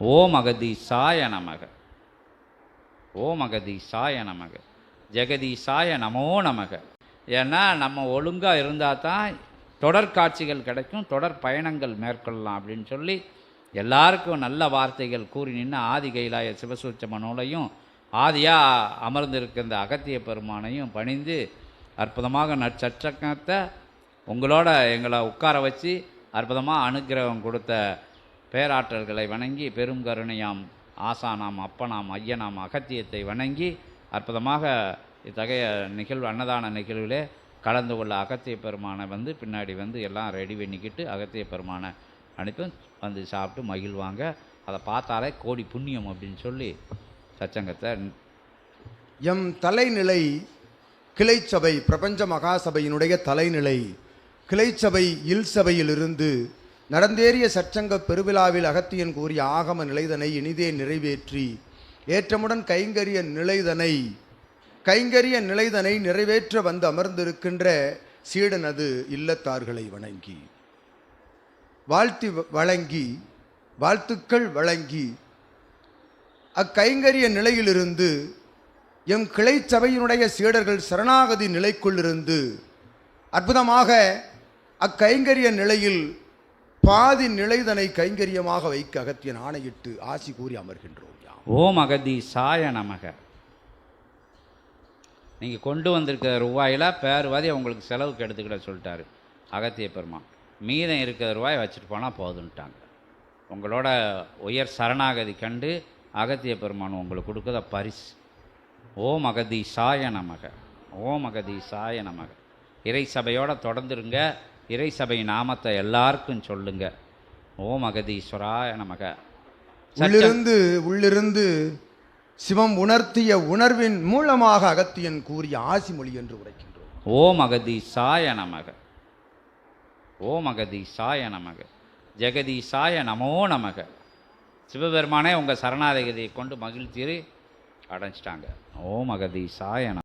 ஓம் அகதீசாய நமக. ஓம் அகதீசாய நமக. ஜெகதீசாய நமோ நமக. ஏன்னா நம்ம ஒழுங்காக இருந்தால் தான் தொடர் காட்சிகள் கிடைக்கும் தொடர் பயணங்கள் மேற்கொள்ளலாம் அப்படின்னு சொல்லி எல்லாருக்கும் நல்ல வார்த்தைகள் கூறி நின்று ஆதி கைலாய சிவசூச்சம நூலையும் ஆதியாக அமர்ந்திருக்கின்ற அகத்திய பெருமானையும் பணிந்து அற்புதமாக நற்சற்றக்கத்தை உங்களோட எங்களை உட்கார வச்சு அற்புதமாக அனுக்கிரகம் கொடுத்த பேராற்றல்களை வணங்கி பெரும் கருணையாம் ஆசானாம் அப்பனாம் ஐயனாம் அகத்தியத்தை வணங்கி அற்புதமாக இத்தகைய நிகழ்வு அன்னதான நிகழ்விலே கலந்து கொள்ள அகத்திய பெருமானை வந்து பின்னாடி வந்து எல்லாம் ரெடி பண்ணிக்கிட்டு அகத்திய பெருமானை அனுப்பி வந்து சாப்பிட்டு மகிழ்வாங்க அதை பார்த்தாலே கோடி புண்ணியம் அப்படின்னு சொல்லி சச்சங்கத்தை எம் தலைநிலை கிளைச்சபை பிரபஞ்ச மகாசபையினுடைய தலைநிலை கிளைச்சபை இல் சபையிலிருந்து நடந்தேறிய சற்சங்க பெருவிழாவில் அகத்தியன் கூறிய ஆகம நிலைதனை இனிதே நிறைவேற்றி. ஏற்றமுடன் கைங்கரிய நிலைதனை கைங்கரிய நிலைதனை நிறைவேற்ற வந்து அமர்ந்திருக்கின்ற சீடனது இல்லத்தார்களை வணங்கி. வாழ்த்தி வ- வழங்கி வாழ்த்துக்கள் வழங்கி அக்கைங்கரிய நிலையிலிருந்து எம் கிளை சபையினுடைய சீடர்கள் சரணாகதி நிலைக்குள்ளிருந்து அற்புதமாக அக்கைங்கரிய நிலையில் பாதி நிலைதனை கைங்கரியமாக வைக்க அகத்தியன் ஆணையிட்டு ஆசி கூறி அமர்கின்றோம் ஓம் அகதி சாய நமக. நீங்கள் கொண்டு வந்திருக்கிற ரூபாயில் பேருவாதி அவங்களுக்கு உங்களுக்கு செலவுக்கு எடுத்துக்கிட சொல்லிட்டாரு அகத்திய பெருமா மீதம் இருக்கிற ரூபாய் வச்சுட்டு போனால் போதுன்ட்டாங்க. உங்களோட உயர் சரணாகதி கண்டு அகத்திய பெருமான் உங்களுக்கு கொடுக்குற பரிசு. ஓம் அகதீசாய நமக. ஓம் அகதீசாய நமக. இறை சபையோடு தொடர்ந்துருங்க. இறை சபை நாமத்தை எல்லாருக்கும் சொல்லுங்க. ஓம் அகதீஸ்வராய நமக. உள்ளிருந்து உள்ளிருந்து சிவம் உணர்த்திய உணர்வின் மூலமாக அகத்தியன் கூறிய ஆசி மொழி என்று உரைக்கின்றோம். ஓம் அகதீசாய நமக. ஓம் அகதீசாய நமக. ஜெகதீசாய நமோ நமக. சிவபெருமானே உங்கள் சரணாகதியை கொண்டு மகிழ்ச்சி அடைஞ்சிட்டாங்க. ஓம் அகதீசாய நம